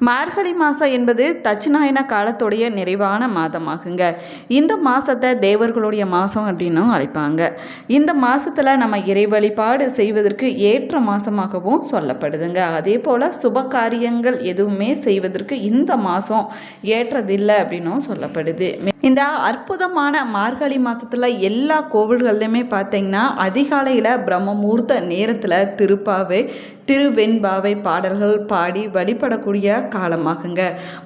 மார்கழி மாதம் என்பது தட்சிணாயன காலத்துடைய நிறைவான மாதமாகுங்க. இந்த மாதத்தை தேவர்களுடைய மாதம் அப்படின்னும் அழைப்பாங்க. இந்த மாதத்தில் நம்ம இறை வழிபாடு செய்வதற்கு ஏற்ற மாதமாகவும் சொல்லப்படுதுங்க. அதே போல் சுப காரியங்கள் எதுவுமே செய்வதற்கு இந்த மாதம் ஏற்றதில்லை அப்படின்னும் சொல்லப்படுது. இந்த அற்புதமான மார்கழி மாதத்தில் எல்லா கோவில்கள்லையுமே பார்த்தீங்கன்னா அதிகாலையில் பிரம்மமூர்த்த நேரத்தில் திருப்பாவை திருவெண்பாவை பாடல்கள் பாடி வழிபடக்கூடிய காலமாகுங்க.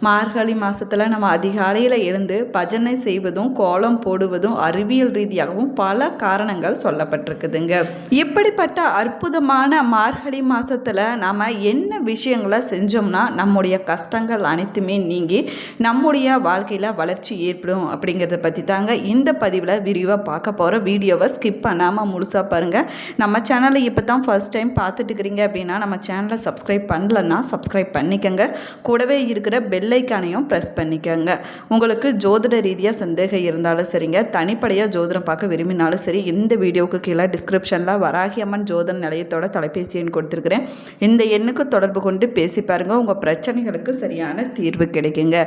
மார்கழி மாதத்தில் நம்ம அதிகாலையில் இருந்து பஜனை செய்வதும் கோலம் போடுவதும் அறிவியல் ரீதியாகவும் பல காரணங்கள் சொல்லப்பட்டிருக்குதுங்க. இப்படிப்பட்ட அற்புதமான மார்கழி மாதத்தில் நாம் என்ன விஷயங்களை செஞ்சோம்னா நம்முடைய கஷ்டங்கள் அனைத்துமே நீங்கி நம்முடைய வாழ்க்கையில் வளர்ச்சி ஏற்படும் அப்படிங்கிறத பற்றி தாங்க இந்த பதிவில் விரிவாக பார்க்க போகிற வீடியோவை ஸ்கிப் பண்ணாமல் முழுசாக பாருங்கள் நம்ம சேனலை இப்போ தான் ஃபர்ஸ்ட் டைம் பார்த்துட்டு இருக்கிறீங்க அப்படின்னா நம்ம சேனலை சப்ஸ்கிரைப் பண்ணலன்னா சப்ஸ்கிரைப் பண்ணிக்கோங்க. கூடவே இருக்கிற பெல்லைக்கானையும் ப்ரெஸ் பண்ணிக்கோங்க. உங்களுக்கு ஜோதிட ரீதியாக சந்தேகம் இருந்தாலும் சரிங்க. தனிப்படையாக ஜோதிடம் பார்க்க விரும்பினாலும் சரி இந்த வீடியோவுக்கு கீழே டிஸ்கிரிப்ஷனில் வராகி அம்மன் ஜோதிட நிலையத்தோட தொலைபேசி எண் கொடுத்துருக்குறேன். இந்த எண்ணுக்கு தொடர்பு கொண்டு பேசி பாருங்கள் உங்கள் பிரச்சனைகளுக்கு சரியான தீர்வு கிடைக்குங்க.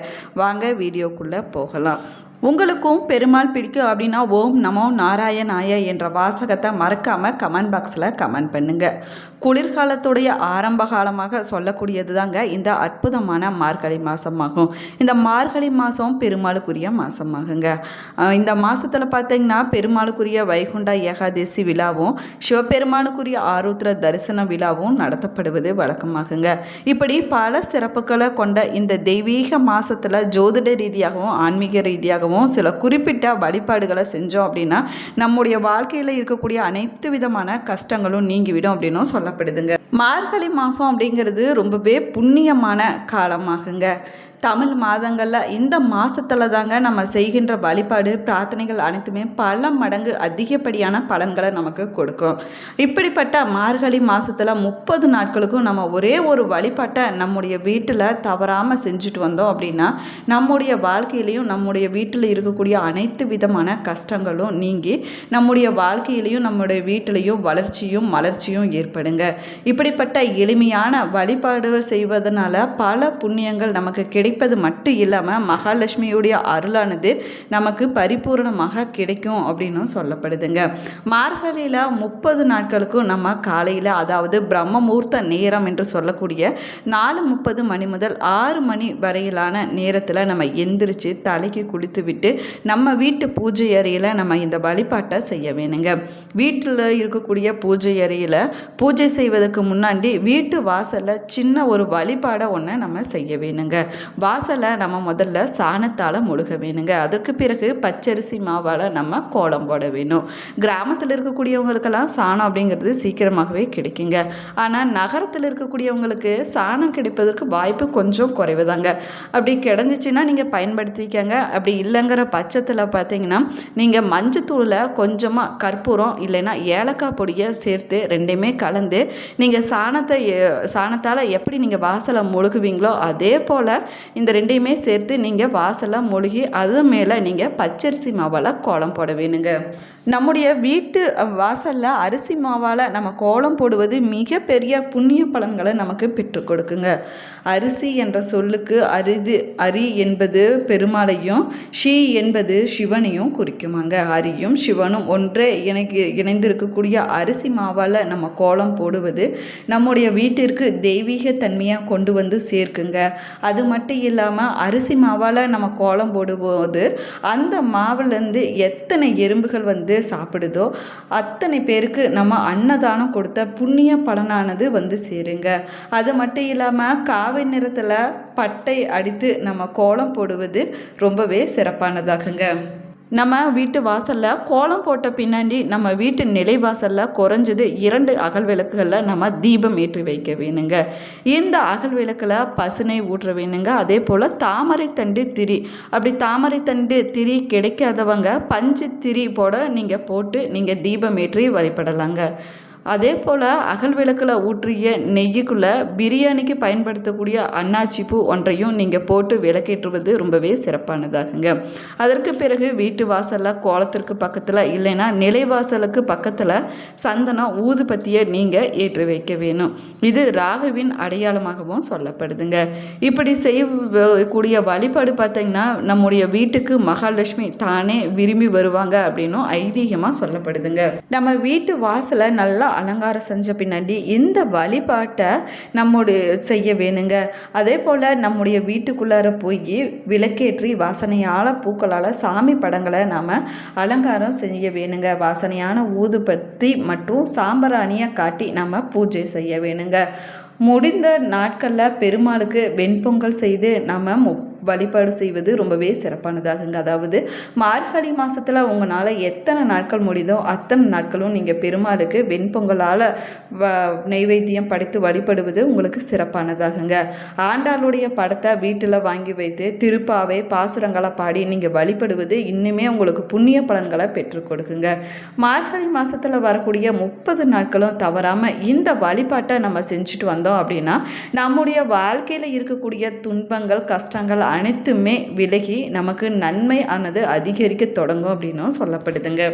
வாங்க வீடியோக்குள்ளே போகலாம். உங்களுக்கும் பெருமாள் பிடிக்கும் அப்படின்னா ஓம் நமோ நாராயணாய என்ற வாசகத்தை மறக்காமல் கமெண்ட் பாக்ஸில் கமெண்ட் பண்ணுங்கள் குளிர்காலத்துடைய ஆரம்ப காலமாக சொல்லக்கூடியது தாங்க இந்த அற்புதமான மார்கழி மாதமாகும் இந்த மார்கழி மாதம் பெருமாளுக்குரிய மாதமாகுங்க இந்த மாதத்தில் பார்த்தீங்கன்னா பெருமாளுக்குரிய வைகுண்ட ஏகாதசி விழாவும் சிவபெருமானுக்குரிய ஆருத்ர தரிசன விழாவும் நடத்தப்படுவது வழக்கமாகுங்க. இப்படி பல சிறப்புகளை கொண்ட இந்த தெய்வீக மாதத்தில் ஜோதிட ரீதியாகவும் ஆன்மீக ரீதியாகவும் சில குறிப்பிட்ட வழிபாடுகளை செஞ்சோம் அப்படின்னா நம்முடைய வாழ்க்கையில் இருக்கக்கூடிய அனைத்து விதமான கஷ்டங்களும் நீங்கிவிடும் அப்படின்னும் சொல்லப்படுதுங்க. மார்கழி மாதம் அப்படிங்கிறது ரொம்பவே புண்ணியமான காலமாகுங்க. தமிழ் மாதங்களில் இந்த மாதத்தில் தாங்க நம்ம செய்கின்ற வழிபாடு பிரார்த்தனைகள் அனைத்துமே பல மடங்கு அதிகப்படியான பலன்களை நமக்கு கொடுக்கும். இப்படிப்பட்ட மார்கழி மாதத்தில் முப்பது நாட்களுக்கும் நம்ம ஒரே ஒரு வழிபாட்டை நம்முடைய வீட்டில் தவறாமல் செஞ்சுட்டு வந்தோம் அப்படின்னா நம்முடைய வாழ்க்கையிலையும் நம்முடைய வீட்டில் இருக்கக்கூடிய அனைத்து விதமான கஷ்டங்களும் நீங்கி நம்முடைய வாழ்க்கையிலையும் நம்முடைய வீட்டிலையும் வளர்ச்சியும் மலர்ச்சியும் ஏற்படுங்க. இப்படிப்பட்ட எளிமையான வழிபாடு செய்வதனால பல புண்ணியங்கள் நமக்கு கிடைப்பது மட்டும் இல்லாமல் மகாலட்சுமியுடைய அருளானது நமக்கு பரிபூரணமாக கிடைக்கும் அப்படின்னும் சொல்லப்படுதுங்க. மார்கழியில் முப்பது நாட்களுக்கும் நம்ம காலையில் அதாவது பிரம்ம முகூர்த்த நேரம் என்று சொல்லக்கூடிய நாலு முப்பது மணி முதல் ஆறு மணி வரையிலான நேரத்தில் நம்ம எந்திரிச்சு தலைக்கு குளித்து விட்டு நம்ம வீட்டு பூஜை அறையில் நம்ம இந்த வழிபாட்டை செய்ய வேணுங்க. வீட்டில் இருக்கக்கூடிய பூஜை அறையில் பூஜை செய்வதற்கு முன்னாடி வீட்டு வாசலில் சின்ன ஒரு வழிபாடை ஒன்று நம்ம செய்ய வேணுங்க. வாசலை நம்ம முதல்ல சாணத்தால் முழுக வேணுங்க. அதற்கு பிறகு பச்சரிசி மாவால் நம்ம கோலம் போட வேணும். கிராமத்தில் இருக்கக்கூடியவங்களுக்கெல்லாம் சாணம் அப்படிங்கிறது சீக்கிரமாகவே கிடைக்குங்க. ஆனால் நகரத்தில் இருக்கக்கூடியவங்களுக்கு சாணம் கிடைப்பதற்கு வாய்ப்பு கொஞ்சம் குறைவுதாங்க. அப்படி கிடைஞ்சிச்சின்னா நீங்கள் பயன்படுத்திக்கங்க. அப்படி இல்லைங்கிற பட்சத்தில் பார்த்தீங்கன்னா நீங்கள் மஞ்சத்தூளில் கொஞ்சமாக கற்பூரம் இல்லைன்னா ஏலக்காய் பொடியை சேர்த்து ரெண்டையுமே கலந்து நீங்கள் சாணத்தை சாணத்தால் எப்படி நீங்கள் வாசலை முழுகுவீங்களோ அதே போல் இந்த ரெண்டையுமே சேர்த்து நீங்கள் வாசலாக மொழுகி அது மேலே நீங்கள் பச்சரிசி மாவால் கோலம் போட வேணுங்க. நம்முடைய வீட்டு வாசலில் அரிசி மாவால் நம்ம கோலம் போடுவது மிகப்பெரிய புண்ணிய பலன்களை நமக்கு பெற்று கொடுக்குங்க. அரிசி என்ற சொல்லுக்கு அரிது அரி என்பது பெருமாளையும் ஷி என்பது சிவனையும் குறிக்குமாங்க. அரியும் சிவனும் ஒன்றே இணைக்கு இணைந்திருக்கக்கூடிய அரிசி மாவால் நம்ம கோலம் போடுவது நம்முடைய வீட்டிற்கு தெய்வீக தன்மையாக கொண்டு வந்து சேர்க்குங்க. அது மட்டும் இல்லாமல் அரிசி மாவால் நம்ம கோலம் போடும்போது அந்த மாவுலேருந்து எத்தனை எறும்புகள் வந்து சாப்பிடுதோ அத்தனை பேருக்கு நம்ம அன்னதானம் கொடுத்த புண்ணிய பலனானது வந்து சேருங்க. அது மட்டும் இல்லாமல் காவை நிறத்தில் பட்டை அடித்து நம்ம கோலம் போடுவது ரொம்பவே சிறப்பானதாகுங்க. நம்ம வீட்டு வாசலில் கோலம் போட்ட பின்னாடி நம்ம வீட்டு நிலை வாசலில் குறைஞ்சது இரண்டு அகல் விளக்குகளில் நம்ம தீபம் ஏற்றி வைக்க வேணுங்க. இந்த அகல் விளக்கில் பசுனை ஊற்ற வேணுங்க. அதே போல் தாமரை தண்டு திரி. அப்படி தாமரை தண்டு திரி கிடைக்காதவங்க பஞ்சு திரி போட நீங்கள் போட்டு நீங்கள் தீபம் ஏற்றி வழிபடலாங்க. அதே போல் அகல் விளக்கில் ஊற்றிய நெய்யுக்குள்ளே பிரியாணிக்கு பயன்படுத்தக்கூடிய அன்னாச்சி பூ ஒன்றையும் நீங்கள் போட்டு விளக்கேற்றுவது ரொம்பவே சிறப்பானதாகுங்க. அதற்கு பிறகு வீட்டு வாசலில் கோலத்திற்கு பக்கத்தில் இல்லைன்னா நிலைவாசலுக்கு பக்கத்தில் சந்தனம் ஊதுபத்தியை நீங்கள் ஏற்றி வைக்க வேணும். இது ராகுவின் அடையாளமாகவும் சொல்லப்படுதுங்க. இப்படி செய்யக்கூடிய வழிபாடு பார்த்தீங்கன்னா நம்முடைய வீட்டுக்கு மகாலட்சுமி தானே விரும்பி வருவாங்க அப்படின்னும் ஐதீகமாக சொல்லப்படுதுங்க. நம்ம வீட்டு வாசலை நல்லா அலங்காரம் செஞ்ச பின்னாடி இந்த வழிபாட்டை நம்முடைய செய்ய வேணுங்க. அதே போல் நம்முடைய வீட்டுக்குள்ளார போய் விளக்கேற்றி வாசனையால் பூக்களால் சாமி படங்களை நாம் அலங்காரம் செய்ய வேணுங்க. வாசனையான ஊதுபத்தி மற்றும் சாம்பராணியை காட்டி நம்ம பூஜை செய்ய வேணுங்க. முடிந்த நாட்களில் பெருமாளுக்கு வெண்பொங்கல் செய்து நம்ம முப் வழிபாடு செய்வது ரொம்பவே சிறப்பானதாகுங்க. அதாவது மார்கழி மாதத்தில் உங்களால் எத்தனை நாட்கள் முடியுதோ அத்தனை நாட்களும் நீங்கள் பெருமாளுக்கு வெண்பொங்கலால் வ நைவேத்தியம் படைத்து வழிபடுவது உங்களுக்கு சிறப்பானதாகுங்க. ஆண்டாளுடைய படத்தை வீட்டில் வாங்கி வைத்து திருப்பாவை பாசுரங்களை பாடி நீங்கள் வழிபடுவது இன்னுமே உங்களுக்கு புண்ணிய பலன்களை பெற்றுக் கொடுக்குங்க. மார்கழி மாதத்தில் வரக்கூடிய முப்பது நாட்களும் தவறாமல் இந்த வழிபாட்டை நம்ம செஞ்சுட்டு வந்தோம் அப்படின்னா நம்முடைய வாழ்க்கையில் இருக்கக்கூடிய துன்பங்கள் கஷ்டங்கள் அனைத்துமே விலகி நமக்கு நன்மை ஆனது அதிகரிக்க தொடங்கும் அப்படின்னும் சொல்லப்படுதுங்க.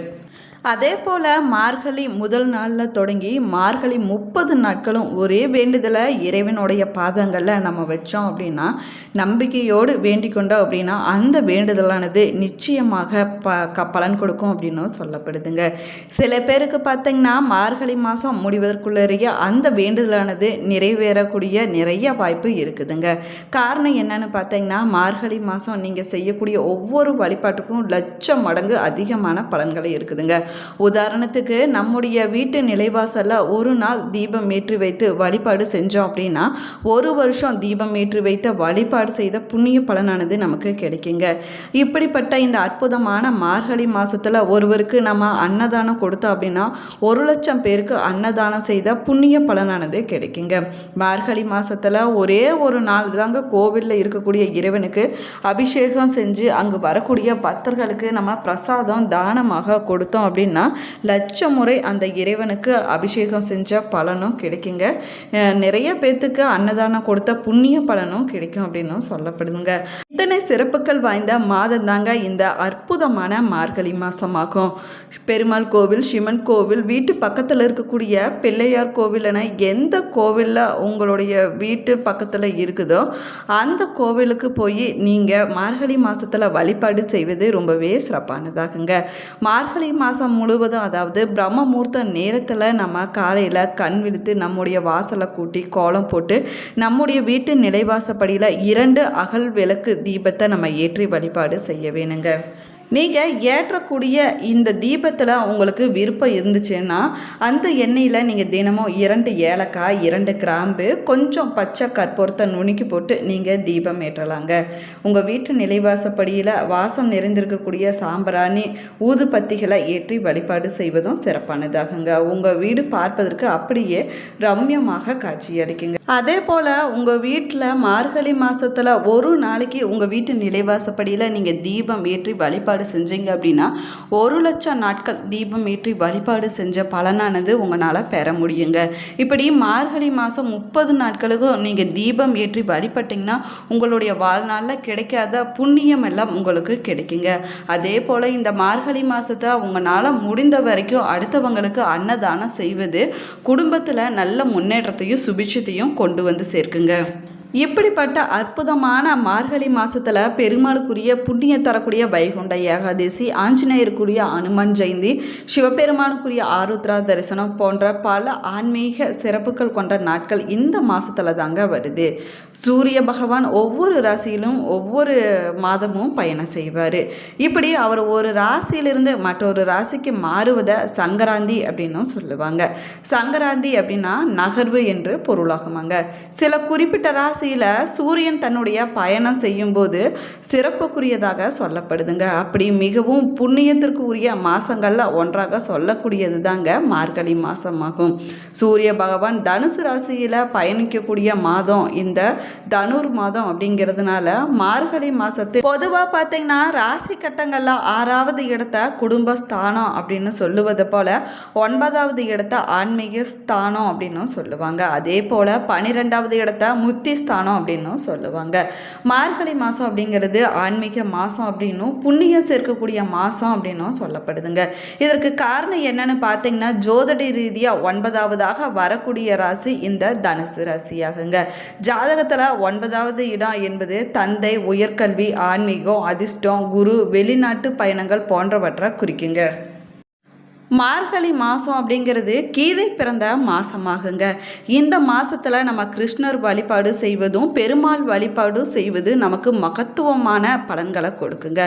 அதே போல் மார்கழி முதல் நாளில் தொடங்கி மார்கழி முப்பது நாட்களும் ஒரே வேண்டுதலை இறைவனுடைய பாதங்களில் நம்ம வச்சோம் அப்படின்னா நம்பிக்கையோடு வேண்டிக் கொண்டோம் அப்படின்னா அந்த வேண்டுதலானது நிச்சயமாக ப க பலன் கொடுக்கும் அப்படின்னும் சொல்லப்படுதுங்க. சில பேருக்கு பார்த்திங்கன்னா மார்கழி மாதம் முடிவதற்குள்ளேயே அந்த வேண்டுதலானது நிறைவேறக்கூடிய நிறைய வாய்ப்பு இருக்குதுங்க. காரணம் என்னன்னு பார்த்தீங்கன்னா மார்கழி மாதம் நீங்கள் செய்யக்கூடிய ஒவ்வொரு வழிபாட்டுக்கும் லட்சம் மடங்கு அதிகமான பலன்களை இருக்குதுங்க. உதாரணத்துக்கு நம்முடைய வீட்டு நிலைவாசலில் ஒரு நாள் தீபம் ஏற்றி வைத்து வழிபாடு செஞ்சோம் அப்படின்னா ஒரு வருஷம் தீபம் ஏற்றி வைத்த வழிபாடு செய்த புண்ணிய பலனானது நமக்கு கிடைக்குங்க. இப்படிப்பட்ட இந்த அற்புதமான மார்கழி மாதத்தில் ஒருவருக்கு நம்ம அன்னதானம் கொடுத்தோம் அப்படின்னா ஒரு லட்சம் பேருக்கு அன்னதானம் செய்த புண்ணிய பலனானது கிடைக்குங்க. மார்கழி மாதத்தில் ஒரே ஒரு நாள் தாங்க கோவிலில் இருக்கக்கூடிய இறைவனுக்கு அபிஷேகம் செஞ்சு அங்கு வரக்கூடிய பக்தர்களுக்கு நம்ம பிரசாதம் தானமாக கொடுத்தோம் அப்படின்னு லட்ச முறை அந்த இறைவனுக்கு அபிஷேகம் செஞ்ச பலனும் கிடைக்குங்க. நிறைய பேர்த்துக்கு அன்னதானம் கொடுத்த புண்ணிய பலனும் கிடைக்கும் அப்படின்னும் சொல்லப்படுதுங்க. இத்தனை சிறப்புகள் வாய்ந்த மாதம் தாங்க இந்த அற்புதமான மார்கழி மாதமாகும் பெருமாள் கோவில் சிவன் கோவில் வீட்டு பக்கத்தில் இருக்கக்கூடிய பிள்ளையார் கோவில் என எந்த கோவிலில் உங்களுடைய வீட்டு பக்கத்தில் இருக்குதோ அந்த கோவிலுக்கு போய் நீங்கள் மார்கழி மாதத்தில் வழிபாடு செய்வது ரொம்பவே சிறப்பானதாகுங்க. மார்கழி மாதம் முழுவதும் அதாவது பிரம்ம முகூர்த்த நேரத்தில் நம்ம காலையில் கண் விடுத்து நம்முடைய வாசலை கூட்டி கோலம் போட்டு நம்முடைய வீட்டு நிலைவாசப்படியில் இரண்டு அகல் விளக்கு தீபத்தை நம்ம ஏற்றி வழிபாடு செய்ய வேணுங்க. நீங்கள் ஏற்றக்கூடிய இந்த தீபத்தில் உங்களுக்கு விருப்பம் இருந்துச்சுன்னா அந்த எண்ணெயில் நீங்கள் தினமும் இரண்டு ஏலக்காய் இரண்டு கிராம்பு கொஞ்சம் பச்சை கற்பூரத்தை நுணுக்கி போட்டு நீங்கள் தீபம் ஏற்றலாங்க. உங்கள் வீட்டு நிலைவாசப்படியில் வாசம் நிறைந்திருக்கக்கூடிய சாம்பிராணி ஊதுபத்திகளை ஏற்றி வழிபாடு செய்வதும் சிறப்பானதாகுங்க. உங்கள் வீடு பார்ப்பதற்கு அப்படியே ரம்யமாக காட்சியளிக்குங்க. அதே போல் உங்கள் வீட்டில் மார்கழி மாதத்தில் ஒரு நாளைக்கு உங்கள் வீட்டு நிலைவாசப்படியில் நீங்கள் தீபம் ஏற்றி வழிபாடு செஞ்சீங்க அப்படின்னா ஒரு லட்சம் நாட்கள் தீபம் ஏற்றி வழிபாடு செஞ்ச பலனானது உங்களால் பெற முடியுங்க. இப்படி மார்கழி மாதம் முப்பது நாட்களுக்கும் நீங்கள் தீபம் ஏற்றி வழிபட்டிங்கன்னா உங்களுடைய வாழ்நாளில் கிடைக்காத புண்ணியம் எல்லாம் உங்களுக்கு கிடைக்குங்க. அதே போல் இந்த மார்கழி மாதத்தை உங்களால் முடிந்த வரைக்கும் அடுத்தவங்களுக்கு அன்னதானம் செய்வது குடும்பத்தில் நல்ல முன்னேற்றத்தையும் சுபிட்சத்தையும் கொண்டு வந்து சேர்க்குங்க. இப்படிப்பட்ட அற்புதமான மார்கழி மாதத்தில் பெருமாளுக்குரிய புண்ணியம் தரக்கூடிய வைகுண்ட ஏகாதசி ஆஞ்சநேயருக்குரிய அனுமன் ஜெயந்தி சிவபெருமானுக்குரிய ஆருத்ரா தரிசனம் போன்ற பல ஆன்மீக சிறப்புகள் கொண்ட நாட்கள் இந்த மாதத்தில் தாங்க வருது. சூரிய பகவான் ஒவ்வொரு ராசியிலும் ஒவ்வொரு மாதமும் பயணம் செய்வார். இப்படி அவர் ஒரு ராசியிலிருந்து மற்றொரு ராசிக்கு மாறுவதை சங்கராந்தி அப்படின்னும் சொல்லுவாங்க. சங்கராந்தி அப்படின்னா நகர்வு என்று பொருளாகுமாங்க. சில குறிப்பிட்ட ராசி ராசியில் சூரியன் தன்னுடைய பயணம் செய்யும்போது சிறப்புக்குரியதாக சொல்லப்படுதுங்க. அப்படி மிகவும் புண்ணியத்திற்கு உரிய மாதங்களில் ஒன்றாக சொல்லக்கூடியது தாங்க மார்கழி மாதமாகும் சூரிய பகவான் தனுசு ராசியில் பயணிக்கக்கூடிய மாதம் இந்த தனுர் மாதம் அப்படிங்கிறதுனால மார்கழி மாதத்தில் பொதுவாக பார்த்தீங்கன்னா ராசி கட்டங்களில் ஆறாவது இடத்த குடும்பஸ்தானம் அப்படின்னு சொல்லுவது போல ஒன்பதாவது இடத்த ஆன்மீக ஸ்தானம் அப்படின்னு சொல்லுவாங்க. அதே போல் பன்னிரெண்டாவது இடத்த முத்தி ஸ்தானம் அப்படின்னும் சொல்லுவாங்க. மார்கழி மாதம் அப்படிங்கிறது ஆன்மீக மாதம் அப்படின்னும் புண்ணியம் சேர்க்கக்கூடிய மாதம் அப்படின்னும் சொல்லப்படுதுங்க. இதற்கு காரணம் என்னன்னு பார்த்தீங்கன்னா ஜோதிட ரீதியாக ஒன்பதாவதாக வரக்கூடிய ராசி இந்த தனுசு ராசியாகுங்க. ஜாதகத்தில் ஒன்பதாவது இடம் என்பது தந்தை உயர்கல்வி ஆன்மீகம் அதிர்ஷ்டம் குரு வெளிநாட்டு பயணங்கள் போன்றவற்றை குறிக்குங்க. மார்கழி மாதம் அப்படிங்கிறது கீதை பிறந்த மாதமாகுங்க இந்த மாதத்தில் நம்ம கிருஷ்ணர் வழிபாடு செய்வதும் பெருமாள் வழிபாடு செய்வது நமக்கு மகத்துவமான பலன்களை கொடுக்குங்க.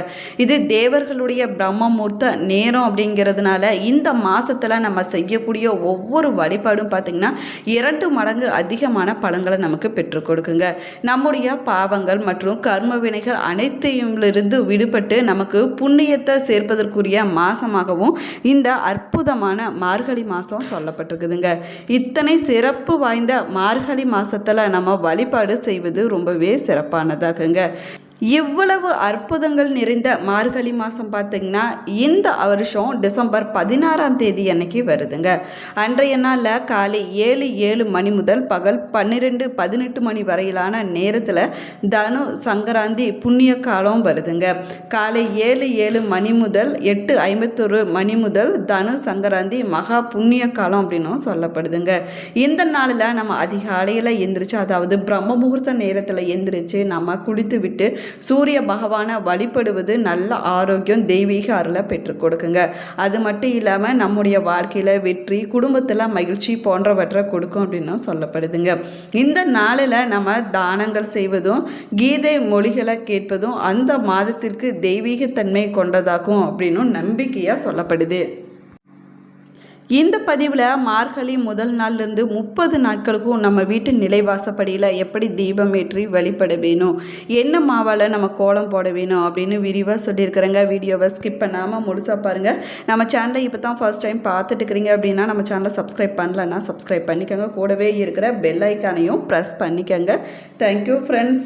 இது தேவர்களுடைய பிரம்மமூர்த்த நேரம் அப்படிங்கிறதுனால இந்த மாதத்தில் நம்ம செய்யக்கூடிய ஒவ்வொரு வழிபாடும் பார்த்திங்கன்னா இரண்டு மடங்கு அதிகமான பலன்களை நமக்கு பெற்றுக் கொடுக்குங்க. நம்முடைய பாவங்கள் மற்றும் கர்ம வினைகள் அனைத்தையுமிலிருந்து விடுபட்டு நமக்கு புண்ணியத்தை சேர்ப்பதற்குரிய மாதமாகவும் இந்த அற்புதமான மார்கழி மாதம் சொல்லப்பட்டிருக்குதுங்க. இத்தனை சிறப்பு வாய்ந்த மார்கழி மாதத்தில் நம்ம வழிபாடு செய்வது ரொம்பவே சிறப்பானதாகுங்க. இவ்வளவு அற்புதங்கள் நிறைந்த மார்கழி மாதம் பார்த்திங்கன்னா இந்த வருஷம் டிசம்பர் பதினாறாம் தேதி அன்னைக்கு வருதுங்க. அன்றைய நாளில் காலை ஏழு ஏழு மணி முதல் பகல் பன்னிரெண்டு பதினெட்டு மணி வரையிலான நேரத்தில் தனு சங்கராந்தி புண்ணிய காலம் வருதுங்க. காலை ஏழு ஏழு மணி முதல் எட்டு ஐம்பத்தொரு மணி முதல் தனு சங்கராந்தி மகா புண்ணிய காலம் அப்படின்னும் சொல்லப்படுதுங்க. இந்த நாளில் நம்ம அதிகாலையில் எந்திரிச்சு அதாவது பிரம்ம முகூர்த்த நேரத்தில் எந்திரிச்சு நம்ம குளித்து விட்டு சூரிய பகவானை வழிபடுவது நல்ல ஆரோக்கியம் தெய்வீக அருளை பெற்றுக் கொடுக்குங்க. அது மட்டும் இல்லாமல் நம்முடைய வாழ்க்கையில் வெற்றி குடும்பத்தில் மகிழ்ச்சி போன்றவற்றை கொடுக்கும் அப்படின்னும் சொல்லப்படுதுங்க. இந்த நாளில் நம்ம தானங்கள் செய்வதும் கீதை மொழிகளை கேட்பதும் அந்த மாதத்திற்கு தெய்வீகத்தன்மை கொண்டதாகும் அப்படின்னும் நம்பிக்கையாக சொல்லப்படுது. இந்த பதிவில் மார்கழி முதல் நாள்லேருந்து முப்பது நாட்களுக்கும் நம்ம வீட்டு நிலைவாசப்படியில் எப்படி தீபம் ஏற்றி வழிபட வேணும்? என்ன மாவால் நம்ம கோலம் போட வேணும் அப்படின்னு விரிவாக சொல்லியிருக்கிறேங்க. வீடியோவை ஸ்கிப் பண்ணாமல் முழுசாக பாருங்கள் நம்ம சேனலை இப்போ தான் ஃபர்ஸ்ட் டைம் பார்த்துட்டு இருக்கிறீங்க அப்படின்னா நம்ம சேனலை சப்ஸ்கிரைப் பண்ணலன்னா சப்ஸ்கிரைப் பண்ணிக்கோங்க. கூடவே இருக்கிற பெல் ஐக்கானையும் ப்ரெஸ் பண்ணிக்கோங்க. Thank you friends